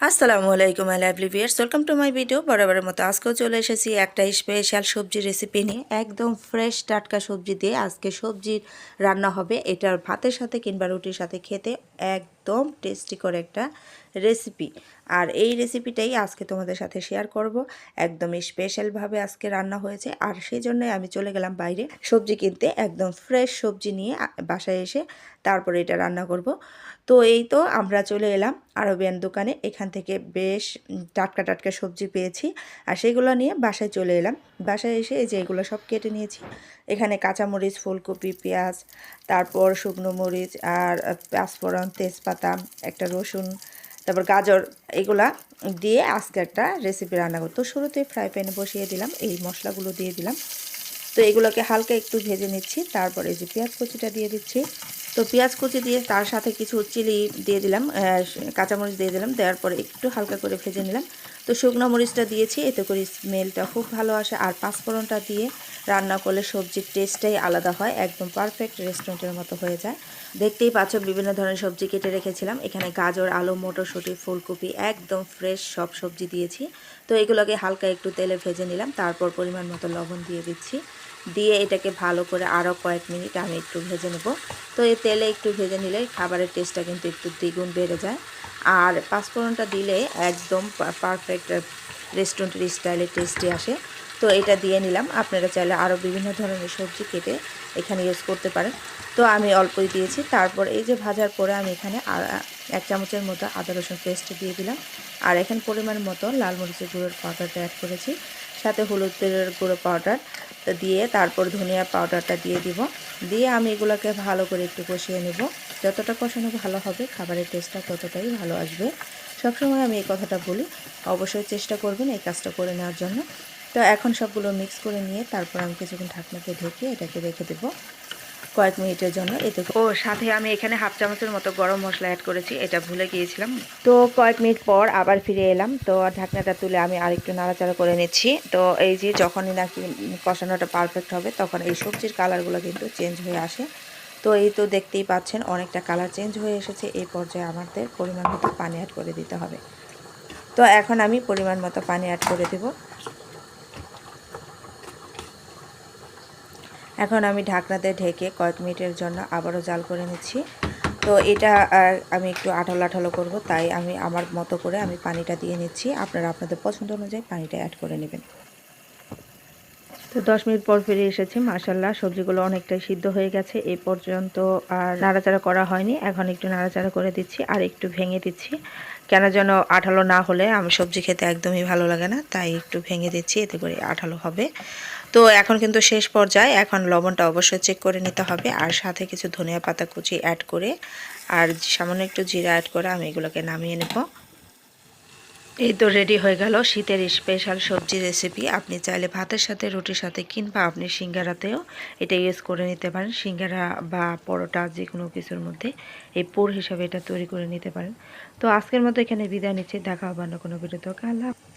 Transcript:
আসসালামু আলাইকুম I lovely viewers welcome to my video বরাবরের মতো আজকেও চলে এসেছি একটা স্পেশাল সবজি রেসিপি নিয়ে। একদম ফ্রেশ টাটকা সবজি দিয়ে আজকে সবজির রান্না হবে। এটার ভাতের সাথে কিংবা রুটির সাথে খেতে একদম টেস্টি করে একটা রেসিপি আর এই রেসিপিটাই আজকে তোমাদের সাথে শেয়ার করব। একদম স্পেশালভাবে আজকে রান্না হয়েছে। আর সেই জন্যই আমি চলে গেলাম বাইরে সবজি কিনতে। একদম ফ্রেশ সবজি নিয়ে বাসায় এসে তারপরে এটা রান্না করব। তো এই তো আমরা চলে এলাম আরবিয়ান দোকানে। এখান থেকে বেশ টাটকা টাটকা সবজি পেয়েছি। আর সেগুলো নিয়ে বাসায় চলে এলাম। বাসায় এসে এই যে এগুলো সব কেটে নিয়েছি। এখানে কাঁচামরিচ, ফুলকপি, পেঁয়াজ, তারপর শুকনো মরিচ আর পাঁচফোড়ন, তেজপাতা, একটা রসুন, তারপর গাজর, এগুলা দিয়ে আজকে একটা রেসিপি রান্না করতো শুরুতে ফ্রাই প্যানে বসিয়ে দিলাম, এই মশলাগুলো দিয়ে দিলাম। তো এগুলোকে হালকা একটু ভেজে নিচ্ছি, তারপরে যে পেঁয়াজ কুচিটা দিয়ে দিচ্ছি। তো পেঁয়াজ কুচি দিয়ে তার সাথে কিছু চিলি দিয়ে দিলাম কাঁচামরিচ দিয়ে দিলাম, দেওয়ার পরে একটু হালকা করে ভেজে নিলাম। তো শুকনো মরিচটা দিয়েছি, এতে করে স্মেলটা খুব ভালো আসে। আর পাঁচফোড়নটা দিয়ে রান্না করলে সবজির টেস্টটাই আলাদা হয়, একদম পারফেক্ট রেস্টুরেন্টের মতো হয়ে যায়। দেখতেই পাচ্ছ বিভিন্ন ধরনের সবজি কেটে রেখেছিলাম। এখানে গাজর, আলু, মটরশুঁটি, ফুলকপি, একদম ফ্রেশ সব সবজি দিয়েছি। তো এগুলোকে হালকা একটু তেলে ভেজে নিলাম, তারপর পরিমাণ মতো লবণ দিয়ে দিচ্ছি। দিয়ে এটাকে ভালো করে আরও কয়েক মিনিট আমি একটু ভেজে নেব। তো এই তেলে একটু ভেজে নিলে খাবারের টেস্টটা কিন্তু একটু দ্বিগুণ বেড়ে যায়। আর পাঁচফোড়নটা দিলে একদম পারফেক্ট রেস্টুরেন্টের স্টাইলে টেস্টি আসে। তো এটা দিয়ে নিলাম। আপনারা চাইলে আরও বিভিন্ন ধরনের সবজি কেটে এখানে ইউজ করতে পারেন। তো আমি অল্পই দিয়েছি। তারপর এই যে ভাজার পরে আমি এখানে এক চামচের মতো আদা রসুন পেস্ট দিয়ে দিলাম। আর এখানে পরিমাণ মতো লাল মরিচের গুঁড়োর পাউডারটা অ্যাড করেছি। সাথে হলুদের গুঁড়ো পাউডার দিয়ে তারপর ধনিয়া পাউডারটা দিয়ে দিব। দিয়ে আমি এগুলোকে ভালো করে একটু কষিয়ে নেব। যতটা কষানো ভালো হবে, খাবারের টেস্টটা ততটাই ভালো আসবে। সবসময় আমি এই কথাটা বলি। অবশ্যই চেষ্টা করবেন এই কাজটা করে নেওয়ার জন্য। তো এখন সবগুলো মিক্স করে নিয়ে তারপর আমি কিছুক্ষণ ঢাকনাতে ঢেকে এটাকে রেখে দেবো কয়েক মিনিটের জন্য। এতে ও সাথে আমি এখানে হাফ চামচের মতো গরম মশলা অ্যাড করেছি এটা ভুলে গিয়েছিলাম। তো কয়েক মিনিট পর আবার ফিরে এলাম তো ঢাকনাটা তুলে আমি আরেকটু নাড়াচাড়া করে নিচ্ছি। তো এই যে যখনই নাকি কষানোটা পারফেক্ট হবে তখন এই সবজির কালারগুলো কিন্তু চেঞ্জ হয়ে আসে। তো এই তো দেখতেই পাচ্ছেন অনেকটা কালার চেঞ্জ হয়ে এসেছে। এই পর্যায়ে আমাদের পরিমাণ মতো পানি অ্যাড করে দিতে হবে। তো এখন আমি পরিমাণ মতো পানি অ্যাড করে দেবো। এখন আমি ঢাকনাতে ঢেকে কয়েক মিনিটের জন্য আবারও জাল করে নিচ্ছি। তো এটা আমি একটু আঠালো আঠালো করব, তাই আমি আমার মতো করে আমি পানিটা দিয়ে নিচ্ছি। আপনারা আপনাদের পছন্দ অনুযায়ী পানিটা অ্যাড করে নেবেন। তো দশ মিনিট পর ফিরে এসেছি মাসাল্লাহ সবজিগুলো অনেকটাই সিদ্ধ হয়ে গেছে এই পর্যন্ত আর নাড়াচাড়া করা হয়নি। এখন একটু নাড়াচাড়া করে দিচ্ছি আর একটু ভেঙে দিচ্ছি। কেন যেন আঠালো না হলে আমি সবজি খেতে একদমই ভালো লাগে না, তাই একটু ভেঙে দিচ্ছি, এতে করে আঠালো হবে। তো এখন কিন্তু শেষ পর্যায়ে এখন লবণটা অবশ্যই চেক করে নিতে হবে আর সাথে কিছু ধনিয়া পাতা কুচি অ্যাড করে আর সামান্য একটু জিরা অ্যাড করে আমি এগুলোকে নামিয়ে নেব। এই তো রেডি হয়ে গেল শীতের স্পেশাল সবজি রেসিপি আপনি চাইলে ভাতের সাথে, রুটির সাথে কিংবা আপনি সিঙ্গারাতেও এটা ইউজ করে নিতে পারেন। সিঙ্গারা বা পরোটা যে কোনো কিছুর মধ্যে এই পোর হিসাবে এটা তৈরি করে নিতে পারেন। তো আজকের মতো এখানে বিদায় নিচ্ছি। দেখা হবে অন্য কোনো আল্লাহ হাফেজ।